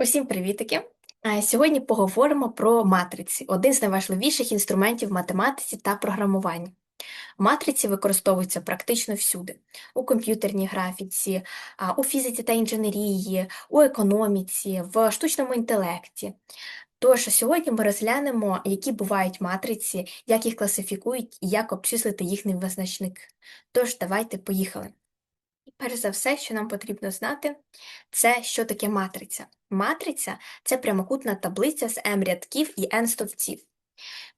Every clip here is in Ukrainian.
Усім привітики! Сьогодні поговоримо про матриці, один з найважливіших інструментів математиці та програмуванні. Матриці використовуються практично всюди: у комп'ютерній графіці, у фізиці та інженерії, у економіці, в штучному інтелекті. Тож сьогодні ми розглянемо, які бувають матриці, як їх класифікують і як обчислити їхній визначник. Тож, давайте поїхали. Перш за все, що нам потрібно знати, це що таке матриця. Матриця це прямокутна таблиця з m рядків і n стовпців.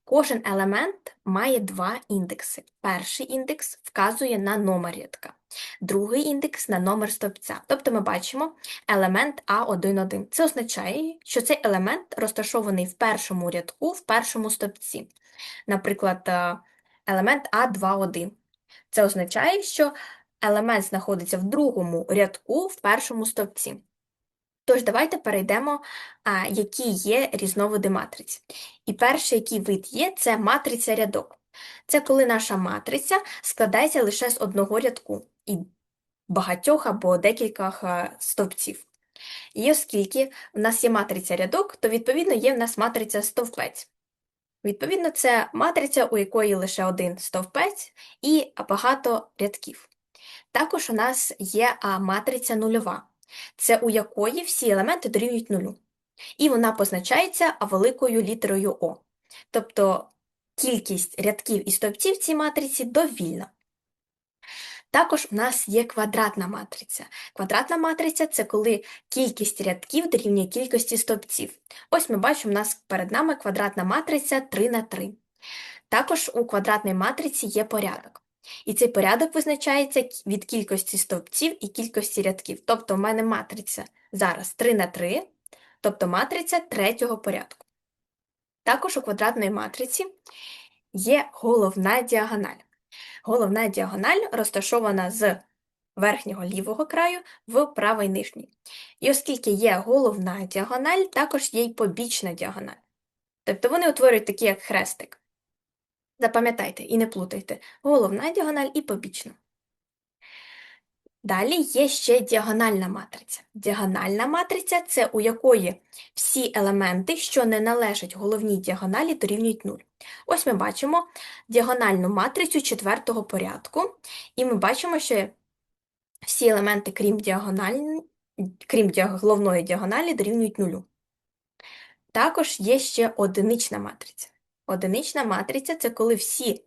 Кожен елемент має два індекси. Перший індекс вказує на номер рядка, другий індекс на номер стовпця. Тобто ми бачимо елемент А11. Це означає, що цей елемент розташований в першому рядку, в першому стовпці. Наприклад, е, елемент А21. Це означає, що елемент знаходиться в другому рядку в першому стовпці. Тож, давайте перейдемо, які є різновиди матриць. І перший, який вид є, це матриця рядок. Це коли наша матриця складається лише з одного рядку і багатьох або декількох а, стовпців. І оскільки в нас є матриця рядок, то відповідно є в нас матриця стовпець. Відповідно, це матриця, у якої лише один стовпець і багато рядків. Також у нас є матриця нульова, це у якої всі елементи дорівнюють нулю. І вона позначається великою літерою О. Тобто кількість рядків і стовпців цій матриці довільна. Також у нас є квадратна матриця. Квадратна матриця це коли кількість рядків дорівнює кількості стовпців. Ось ми бачимо, у нас перед нами квадратна матриця 3 на 3. Також у квадратній матриці є порядок. І цей порядок визначається від кількості стовпців і кількості рядків. Тобто в мене матриця зараз 3 на 3, тобто матриця третього порядку. Також у квадратної матриці є головна діагональ. Головна діагональ розташована з верхнього лівого краю в правий нижній. І оскільки є головна діагональ, також є й побічна діагональ. Тобто вони утворюють такі, як хрестик. Запам'ятайте і не плутайте головна діагональ і побічна. Далі є ще діагональна матриця. Діагональна матриця це у якої всі елементи, що не належать головній діагоналі, дорівнюють 0. Ось ми бачимо діагональну матрицю четвертого порядку, і ми бачимо, що всі елементи, крім, діагональ... крім головної діагоналі, дорівнюють 0. Також є ще одинична матриця. Одинична матриця це коли всі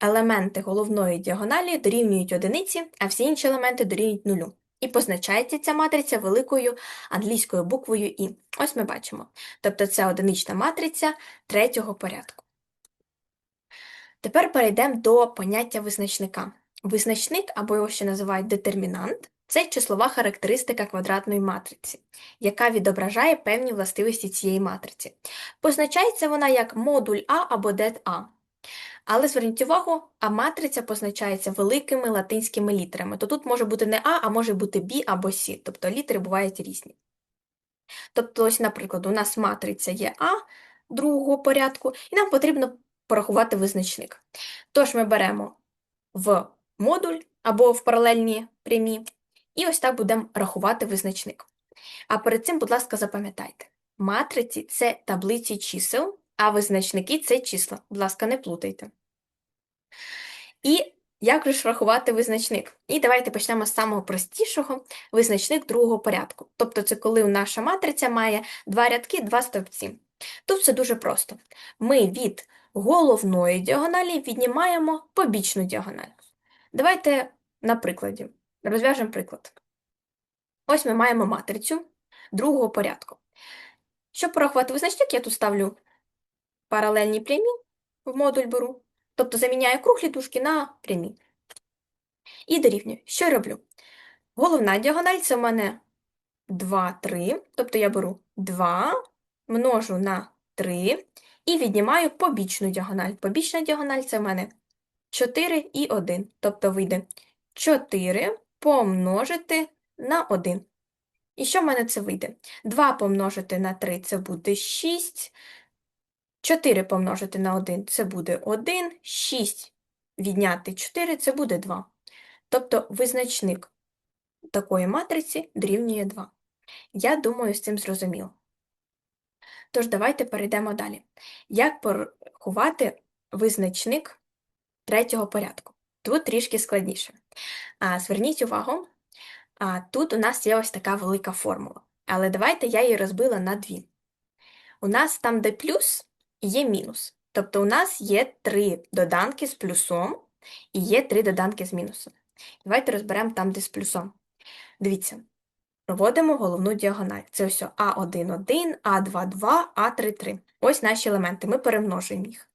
елементи головної діагоналі дорівнюють одиниці, а всі інші елементи дорівнюють нулю. І позначається ця матриця великою англійською буквою І. Ось ми бачимо. Тобто це одинична матриця третього порядку. Тепер перейдемо до поняття визначника. Визначник, або його ще називають детермінант, це числова характеристика квадратної матриці, яка відображає певні властивості цієї матриці. Позначається вона як модуль А або дет А. Але зверніть увагу, а матриця позначається великими латинськими літерами. То тут може бути не А, а може бути Б або С, тобто літери бувають різні. Тобто, ось, наприклад, у нас матриця є А другого порядку, і нам потрібно порахувати визначник. Тож ми беремо в модуль або в паралельні прямі, і ось так будемо рахувати визначник. А перед цим, будь ласка, запам'ятайте, матриці це таблиці чисел, а визначники це числа. Будь ласка, не плутайте. І як ж рахувати визначник? І давайте почнемо з самого простішого визначник другого порядку. Тобто це коли наша матриця має два рядки, два стовпці. Тут все дуже просто. Ми від головної діагоналі віднімаємо побічну діагональ. Давайте на прикладі. Розв'яжемо приклад. Ось ми маємо матрицю другого порядку. Щоб порахувати визначник, я тут ставлю паралельні прямі, в модуль беру, тобто заміняю круглі дужки на прямі. І дорівнюю. Що роблю? Головна діагональ це в мене 2, 3, тобто я беру 2, множу на 3 і віднімаю побічну діагональ. Побічна діагональ це в мене 4 і 1, тобто вийде 4 помножити на 1. І що в мене це вийде? 2 помножити на 3 це буде 6. 4 помножити на 1 це буде 1, 6 відняти 4 це буде 2. Тобто визначник такої матриці дорівнює 2. Я думаю, з цим зрозуміло. Тож давайте перейдемо далі. Як порахувати визначник третього порядку? Тут трішки складніше. А, Зверніть увагу, а, тут у нас є ось така велика формула. Але давайте я її розбила на дві. У нас там, де плюс, є мінус. Тобто у нас є три доданки з плюсом і є три доданки з мінусом. Давайте розберемо там, де з плюсом. Дивіться, проводимо головну діагональ. Це ось А1,1, А2,2, А3,3. Ось наші елементи. Ми перемножуємо їх.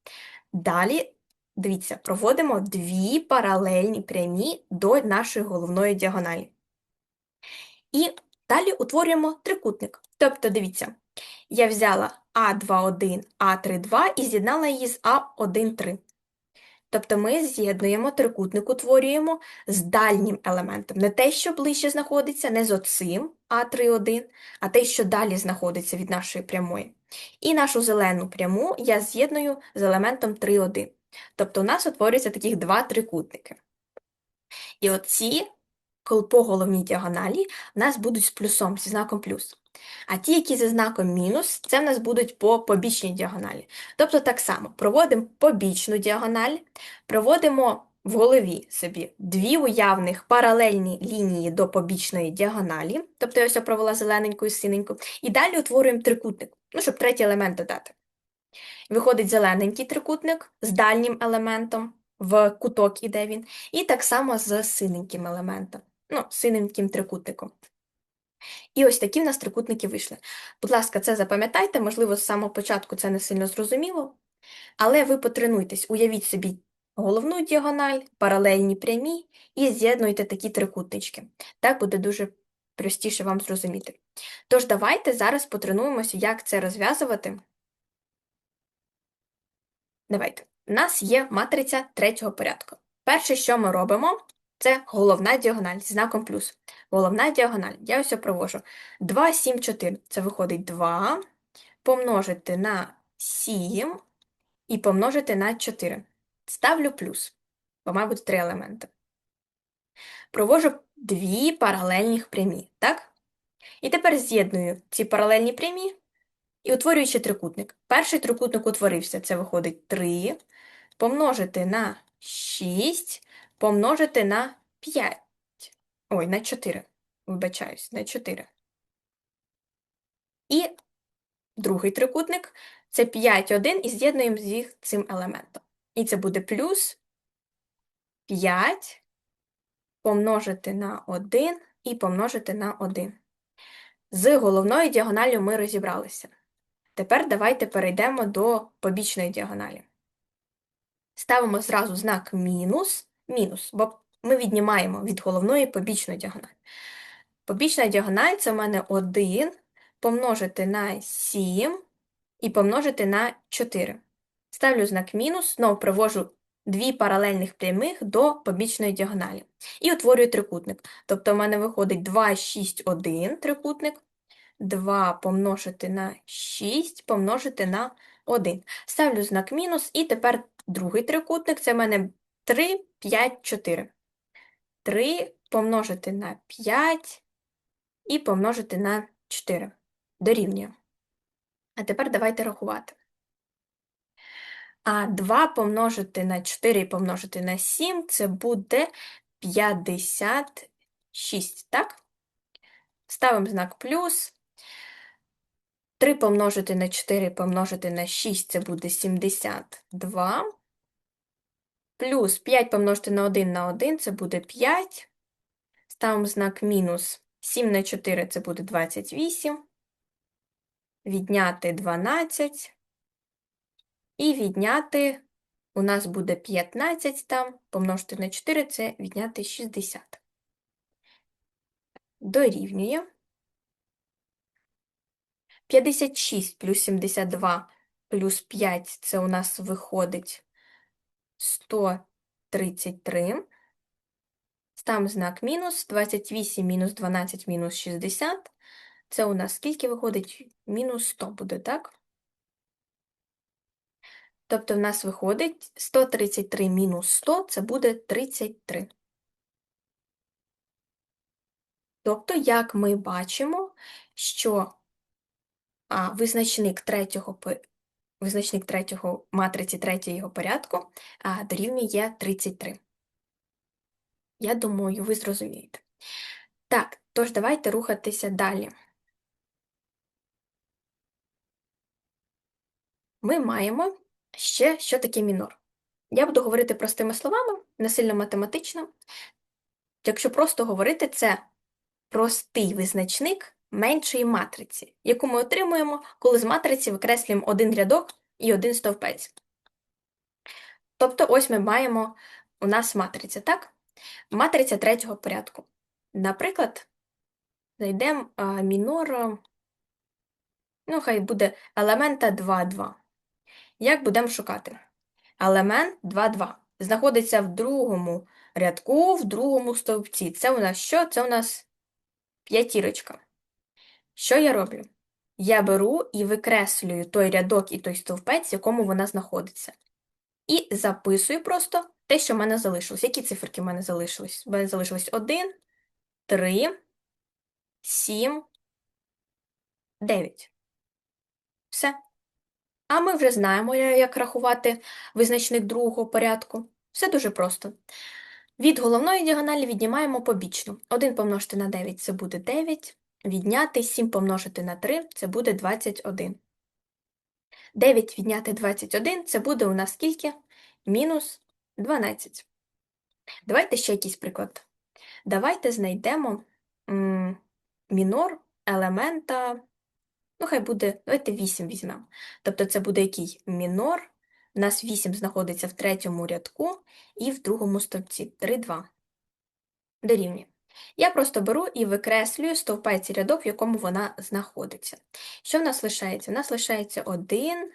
Далі, дивіться, проводимо дві паралельні прямі до нашої головної діагоналі. І далі утворюємо трикутник. Тобто, дивіться, я взяла А21, А32 і з'єднала її з А13. Тобто ми з'єднуємо трикутник, утворюємо з дальнім елементом. Не те, що ближче знаходиться, не з оцим А31, а те, що далі знаходиться від нашої прямої. І нашу зелену пряму я з'єдную з елементом 3,1. Тобто у нас утворюється таких два трикутники. І оці по головній діагоналі у нас будуть з плюсом, зі знаком плюс. А ті, які зі знаком мінус, це в нас будуть по побічній діагоналі. Тобто так само проводимо побічну діагональ, проводимо в голові собі дві уявних паралельні лінії до побічної діагоналі, тобто я ось провела зелененьку і синеньку, і далі утворюємо трикутник, ну, щоб третій елемент додати. Виходить зелененький трикутник з дальнім елементом, в куток іде він, і так само з синеньким елементом, ну, синеньким трикутником. І ось такі в нас трикутники вийшли. Будь ласка, це запам'ятайте, можливо, з самого початку це не сильно зрозуміло, але ви потренуйтесь, уявіть собі головну діагональ, паралельні прямі і з'єднуйте такі трикутнички. Так буде дуже простіше вам зрозуміти. Тож, давайте зараз потренуємося, як це розв'язувати. Давайте. У нас є матриця третього порядку. Перше, що ми робимо, це головна діагональ з знаком плюс. Головна діагональ. Я ось провожу 2, 7, 4. Це виходить 2 помножити на 7 і помножити на 4. Ставлю плюс, бо, мабуть, три елементи. Провожу дві паралельні прямі, так? І тепер з'єдную ці паралельні прямі і утворюю ще трикутник. Перший трикутник утворився, це виходить 3, помножити на 6, помножити на 5. Ой, на 4. Вибачаюсь, на 4. І другий трикутник це 5, 1 і з'єднуємо з їх цим елементом. І це буде плюс 5 помножити на 1 і помножити на 1. З головною діагоналлю ми розібралися. Тепер давайте перейдемо до побічної діагоналі. Ставимо зразу знак мінус, мінус, бо ми віднімаємо від головної побічну діагональ. Побічна діагональ це в мене 1 помножити на 7 і помножити на 4. Ставлю знак мінус, знову привожу дві паралельних прямих до побічної діагоналі. І утворюю трикутник. Тобто в мене виходить 2, 6, 1 трикутник, 2 помножити на 6 помножити на 1. Ставлю знак мінус, і тепер другий трикутник це в мене 3, 5, 4. 3 помножити на 5 і помножити на 4. Дорівнює. А тепер давайте рахувати. А 2 помножити на 4 і помножити на 7 це буде 56, так? Ставимо знак плюс. 3 помножити на 4 помножити на 6 це буде 72. Плюс 5 помножити на 1 на 1 це буде 5. Ставимо знак мінус 7 на 4 це буде 28. Відняти 12. І відняти у нас буде 15 там, помножити на 4 це відняти 60. Дорівнює. 56 плюс 72 плюс 5 це у нас виходить 133. Ставимо знак мінус, 28 мінус 12 мінус 60. Це у нас скільки виходить? Мінус 100 буде, так? Тобто в нас виходить 133 мінус 100 це буде 33. Тобто, як ми бачимо, що а, визначник третього визначник третього матриці третього порядку а, дорівнює 33. Я думаю, ви зрозумієте. Так, тож давайте рухатися далі. Ми маємо ще що таке мінор. Я буду говорити простими словами, не сильно математично. Якщо просто говорити, це простий визначник меншої матриці, яку ми отримуємо, коли з матриці викреслюємо один рядок і один стовпець. Тобто, ось ми маємо у нас матриця, так? Матриця третього порядку. Наприклад, знайдемо мінор, ну, хай буде елемента 2, 2. Як будемо шукати? Елемент 2, 2. Знаходиться в другому рядку, в другому стовпці. Це у нас що? Це у нас п'ятірочка. Що я роблю? Я беру і викреслюю той рядок і той стовпець, в якому вона знаходиться. І записую просто те, що в мене залишилось. Які циферки в мене залишились? В мене залишилось 1, 3, 7, 9. Все. А ми вже знаємо, як рахувати визначник другого порядку. Все дуже просто. Від головної діагоналі віднімаємо побічну. 1 помножити на 9 це буде 9. Відняти 7 помножити на 3 це буде 21. 9 відняти 21 це буде у нас скільки? Мінус 12. Давайте ще якийсь приклад. Давайте знайдемо мінор елемента, ну хай буде, давайте 8 візьмемо. Тобто це буде який мінор. У нас 8 знаходиться в третьому рядку і в другому стовпці 3, 2. Дорівнює. Я просто беру і викреслюю стовпець і рядок, в якому вона знаходиться. Що в нас лишається? У нас лишається 1,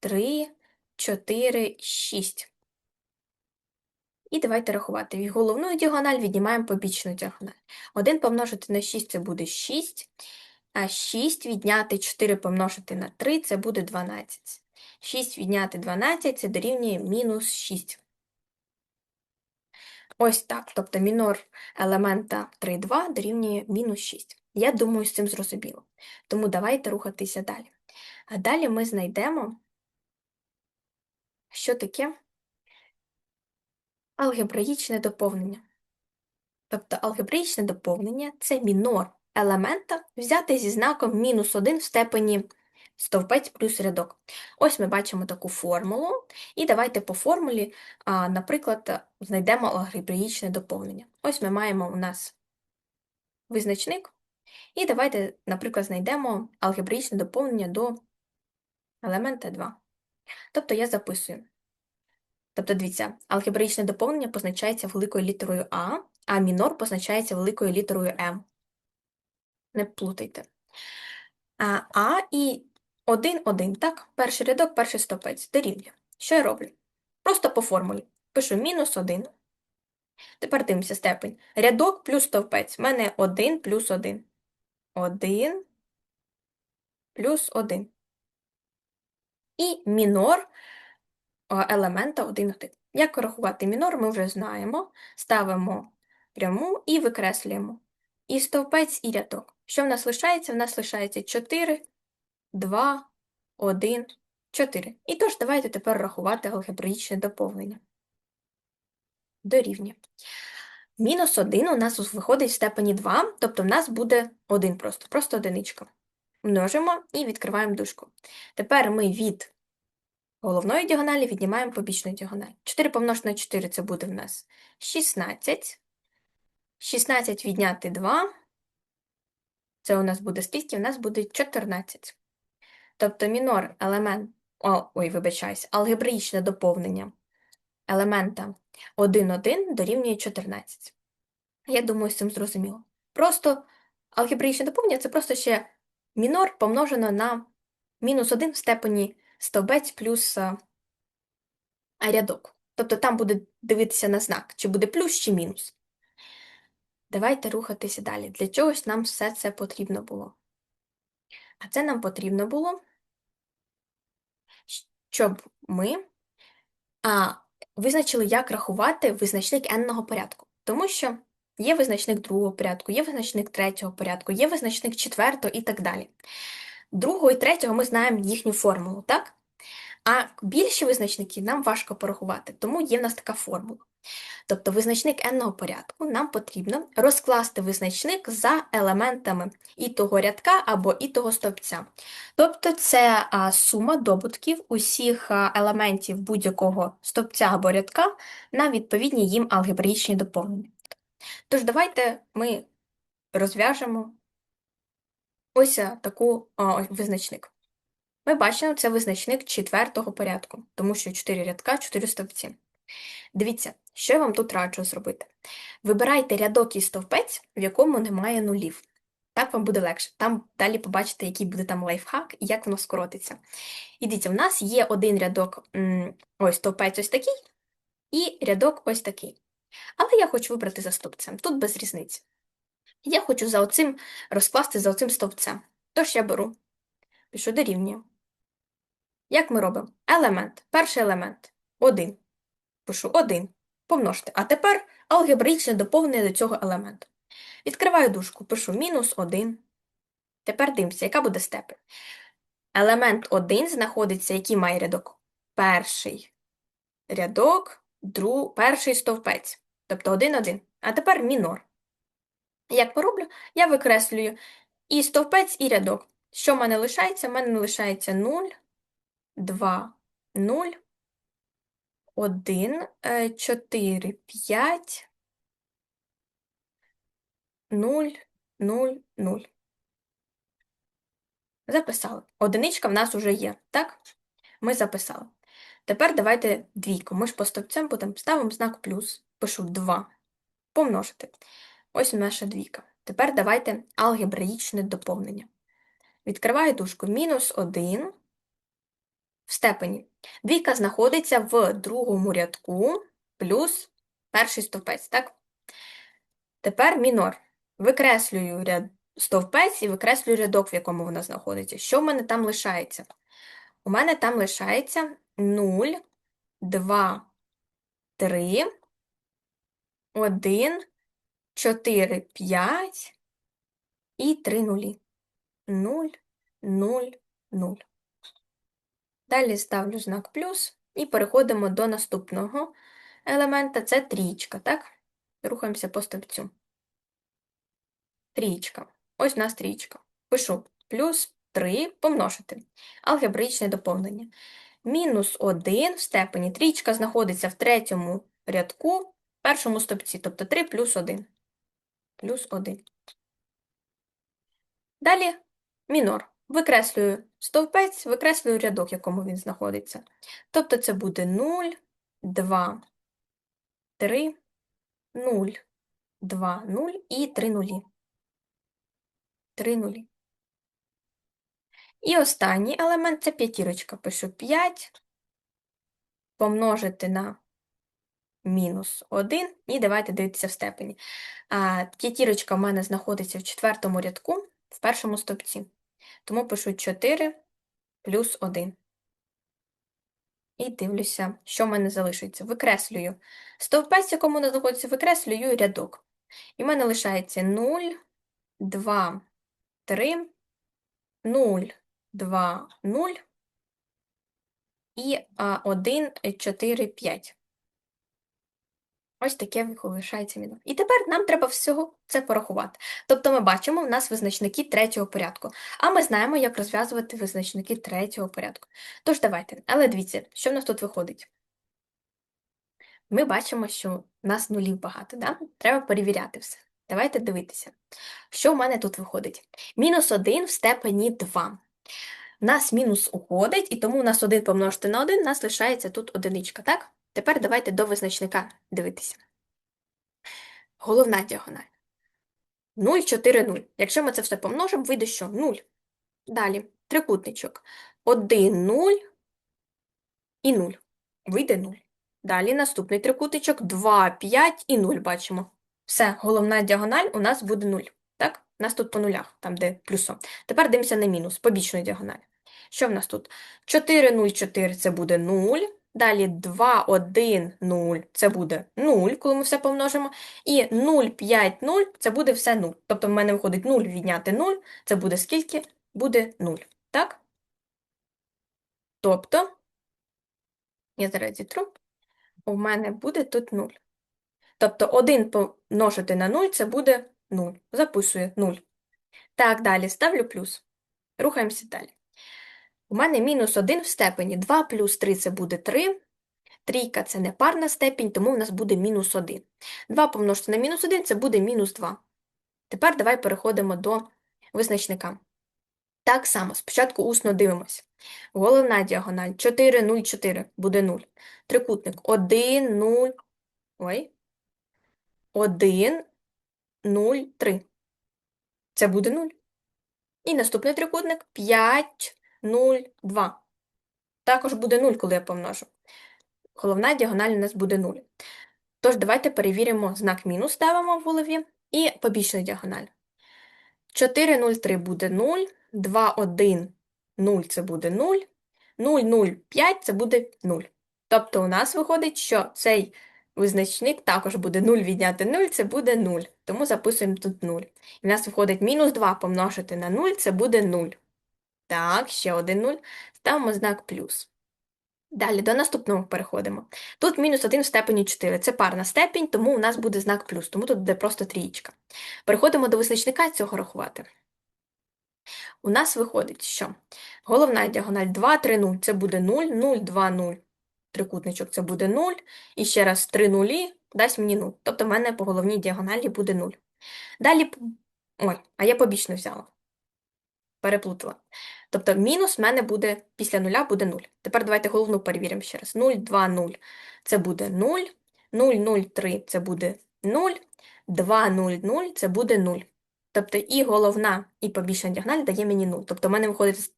3, 4, 6. І давайте рахувати. Від головну діагональ віднімаємо побічну діагональ. 1 помножити на 6 це буде 6, а 6 відняти 4 помножити на 3 це буде 12. 6 відняти 12 це дорівнює мінус 6. Ось так, тобто мінор елемента 3,2 дорівнює мінус 6. Я думаю, з цим зрозуміло. Тому давайте рухатися далі. А далі ми знайдемо, що таке алгебраїчне доповнення. Тобто алгебраїчне доповнення це мінор елемента взяти зі знаком мінус 1 в степені стовпець плюс рядок. Ось ми бачимо таку формулу, і давайте по формулі, наприклад, знайдемо алгебраїчне доповнення. Ось ми маємо у нас визначник, і давайте, наприклад, знайдемо алгебраїчне доповнення до елемента 2. Тобто я записую. Тобто, дивіться, алгебраїчне доповнення позначається великою літерою А, а мінор позначається великою літерою М. Не плутайте. А, і 1, 1, так? Перший рядок, перший стопець. Дорівнює. Що я роблю? Просто по формулі. Пишу мінус 1. Тепер дивимося степень. Рядок плюс стовпець. У мене 1 плюс 1. 1 плюс 1. І мінор елемента 1, 1. Як рахувати мінор, ми вже знаємо. Ставимо пряму і викреслюємо. І стовпець, і рядок. Що в нас лишається? В нас лишається 4, 2, 1, 4. І тож, давайте тепер рахувати алгебраїчне доповнення. Дорівнює. Мінус 1 у нас виходить в степені 2, тобто в нас буде 1 просто, просто одиничка. Множимо і відкриваємо дужку. Тепер ми від головної діагоналі віднімаємо побічну діагональ. 4 помножити на 4 це буде в нас 16. 16 відняти 2. Це у нас буде скільки? У нас буде 14. Тобто мінор елемент, о, ой, вибачаюсь, алгебраїчне доповнення елемента 1, 1 дорівнює 14. Я думаю, з цим зрозуміло. Просто алгебраїчне доповнення це просто ще мінор помножено на мінус 1 в степені стовбець плюс а, рядок. Тобто там буде дивитися на знак, чи буде плюс, чи мінус. Давайте рухатися далі. Для чогось нам все це потрібно було. А це нам потрібно було, щоб ми а, визначили, як рахувати визначник n-ного порядку. Тому що є визначник другого порядку, є визначник третього порядку, є визначник четвертого і так далі. Другого і третього ми знаємо їхню формулу, так? А більші визначники нам важко порахувати, тому є в нас така формула. Тобто визначник n-го порядку нам потрібно розкласти визначник за елементами і того рядка або і того стовпця. Тобто це сума добутків усіх елементів будь-якого стовпця або рядка на відповідні їм алгебраїчні доповнення. Тож давайте ми розв'яжемо ось таку а, визначник. Ми бачимо, це визначник четвертого порядку, тому що 4 рядка, 4 стовпці. Дивіться, що я вам тут раджу зробити. Вибирайте рядок і стовпець, в якому немає нулів. Так вам буде легше. Там далі побачите, який буде там лайфхак і як воно скоротиться. І дивіться, в нас є один рядок, ось стовпець ось такий, і рядок ось такий. Але я хочу вибрати за стовпцем, тут без різниці. Я хочу за оцим розкласти за оцим стовпцем. Тож я беру, пишу дорівнює. Як ми робимо? Елемент. Перший елемент. Один. Пишу 1. Помножте. А тепер алгебраїчне доповнення до цього елементу. Відкриваю дужку, пишу мінус 1. Тепер дивимося, яка буде степень. Елемент 1 знаходиться, який має рядок? Перший рядок, друг, перший стовпець. Тобто 1, 1. А тепер мінор. Як пороблю? Я викреслюю і стовпець, і рядок. Що в мене лишається? В мене лишається 0, 2, 0, 1, 4, 5, 0, 0, 0. Записали. Одиничка в нас вже є, так? Ми записали. Тепер давайте двійку. Ми ж по стовпцям будемо ставимо знак плюс. Пишу 2. Помножити. Ось наша двійка. Тепер давайте алгебраїчне доповнення. Відкриваю дужку. Мінус 1 в степені. Двійка знаходиться в другому рядку плюс перший стовпець, так? Тепер мінор. Викреслюю ряд стовпець і викреслюю рядок, в якому вона знаходиться. Що в мене там лишається? У мене там лишається 0, 2, 3, 1, 4, 5 і 3 нулі. 0, 0, 0. Далі ставлю знак плюс і переходимо до наступного елемента. Це трієчка, так? Рухаємося по стовпцю. Трієчка. Ось у нас трієчка. Пишу плюс 3 помножити. Алгебраїчне доповнення. Мінус 1 в степені. Трієчка знаходиться в третьому рядку, першому стовпці, тобто 3 плюс 1. Плюс 1. Dалі мінор. Викреслюю стовпець, викреслюю рядок, в якому він знаходиться. Тобто це буде 0, 2, 3, 0, 2, 0 і 3 нулі. 3 нулі. І останній елемент це п'ятірочка. Пишу 5 помножити на мінус 1, і давайте дивитися в степені. П'ятірочка в мене знаходиться в четвертому рядку, в першому стовпці. Тому пишу 4 плюс 1. І дивлюся, що в мене залишиться. Викреслюю стовпець, якому вона знаходиться, викреслюю рядок. І в мене лишається 0, 2, 3, 0, 2, 0 і 1, 4, 5. Ось таке лишається мінус. І тепер нам треба всього це порахувати. Тобто ми бачимо, у нас визначники третього порядку, а ми знаємо, як розв'язувати визначники третього порядку. Тож давайте, але дивіться, що в нас тут виходить. Ми бачимо, що в нас нулів багато, да? треба перевіряти все. Давайте дивитися. Що в мене тут виходить? Мінус 1 в степені 2. У нас мінус уходить, і тому у нас 1 помножити на 1, у нас лишається тут одиничка, так? Тепер давайте до визначника дивитися. Головна діагональ. 0, 4, 0. Якщо ми це все помножимо, вийде що? 0. Далі трикутничок. 1, 0 і 0. Вийде 0. Далі наступний трикутничок 2, 5 і 0 бачимо. Все, головна діагональ у нас буде 0. Так? У нас тут по нулях, там де плюсом. Тепер дивимося на мінус, побічну діагональ. Що в нас тут? 4, 0, 4 це буде 0. Далі 2, 1, 0 це буде 0, коли ми все помножимо. І 0, 5, 0 це буде все 0. Тобто в мене виходить 0 відняти 0, це буде скільки? Буде 0. Так? Тобто, я зараз зітру, у мене буде тут 0. Тобто 1 помножити на 0 це буде 0. Записую 0. Так, далі ставлю плюс. Рухаємося далі. У мене мінус 1 в степені. 2 плюс 3 це буде 3. Трійка це не парна степінь, тому в нас буде мінус 1. 2 помножити на мінус 1 це буде мінус 2. Тепер давай переходимо до визначника. Так само, спочатку усно дивимося. Головна діагональ 4, 0, 4 буде 0. Трикутник 1, 0, ой, 1, 0, 3. Це буде 0. І наступний трикутник 5, 0, 2. Також буде 0, коли я помножу. Головна діагональ у нас буде 0. Тож, давайте перевіримо знак мінус ставимо в голові і побічну діагональ. 4, 0, 3 буде 0, 2, 1, 0 це буде 0, 0, 0, 5 це буде 0. Тобто у нас виходить, що цей визначник також буде 0 відняти 0, це буде 0. Тому записуємо тут 0. І в нас виходить мінус 2 помножити на 0, це буде 0. Так, ще один 0. Ставимо знак плюс. Далі до наступного переходимо. Тут мінус 1 в степені 4. Це парна степінь, тому у нас буде знак плюс, тому тут буде просто трієчка. Переходимо до визначника цього рахувати. У нас виходить, що головна діагональ 2, 3, 0 це буде 0, 0, 2, 0. Трикутничок це буде 0. І ще раз 3 нулі дасть мені 0. Тобто в мене по головній діагоналі буде 0. Далі, ой, а я побічно взяла. Переплутала. Тобто мінус в мене буде після нуля буде 0. Тепер давайте головну перевіримо ще раз. 0, 2, 0 це буде 0, 0, 0, 3 це буде 0, 2, 0, 0 це буде 0. Тобто і головна, і побічна діагональ дає мені 0. Тобто в мене виходить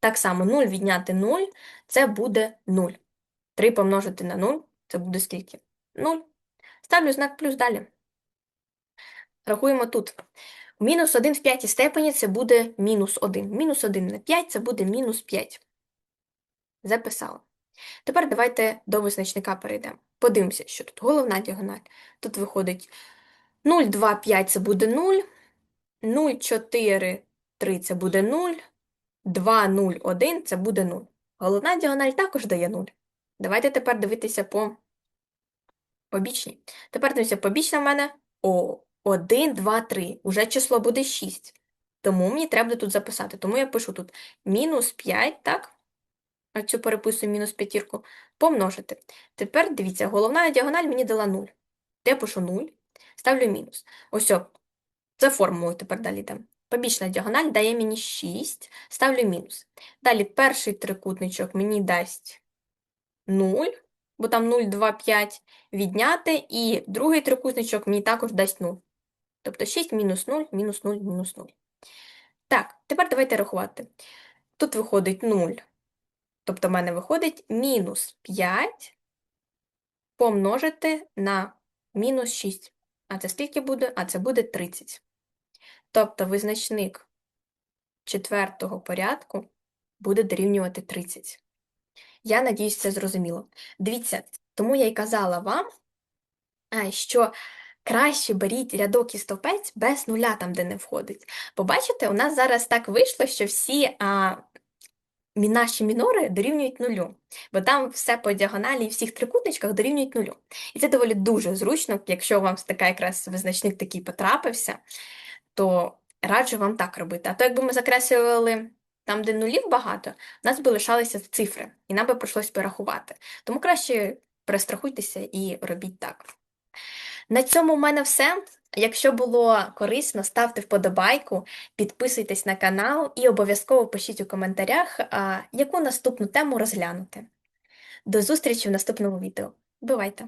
так само 0 відняти 0 це буде 0. 3 помножити на 0 це буде скільки? 0. Ставлю знак плюс далі. Рахуємо тут. Мінус 1 в п'ятій степені це буде мінус 1. Мінус 1 на 5 це буде мінус 5. Записала. Тепер давайте до визначника перейдемо. Подивимося, що тут головна діагональ. Тут виходить 0, 2, 5 це буде 0, 0, 4, 3 це буде 0, 2, 0, 1 це буде 0. Головна діагональ також дає 0. Давайте тепер дивитися по побічній. Тепер дивіться, побічна в мене О. 1, 2, 3. Уже число буде 6. Тому мені треба тут записати. Тому я пишу тут мінус 5, так? Оцю переписую мінус п'ятірку. Помножити. Тепер, дивіться, головна діагональ мені дала 0. Я пишу 0, ставлю мінус. Ось, о, за формулою тепер далі йдемо. Побічна діагональ дає мені 6, ставлю мінус. Далі перший трикутничок мені дасть 0, бо там 0, 2, 5 відняти, і другий трикутничок мені також дасть 0. Тобто 6 мінус 0, мінус 0, мінус 0. Так, тепер давайте рахувати. Тут виходить 0. Тобто в мене виходить мінус 5 помножити на мінус 6. А це скільки буде? А це буде 30. Тобто визначник четвертого порядку буде дорівнювати 30. Я надіюсь, це зрозуміло. Дивіться, тому я й казала вам, що краще беріть рядок і стовпець без нуля там, де не входить. Побачите, у нас зараз так вийшло, що всі а, наші мінори дорівнюють нулю, бо там все по діагоналі і всіх трикутничках дорівнюють нулю. І це доволі дуже зручно, якщо вам така якраз визначник такий потрапився, то раджу вам так робити. А то, якби ми закреслювали там, де нулів багато, у нас би лишалися цифри, і нам би прийшлось порахувати. Тому краще перестрахуйтеся і робіть так. На цьому в мене все. Якщо було корисно, ставте вподобайку, підписуйтесь на канал і обов'язково пишіть у коментарях, яку наступну тему розглянути. До зустрічі в наступному відео. Бувайте!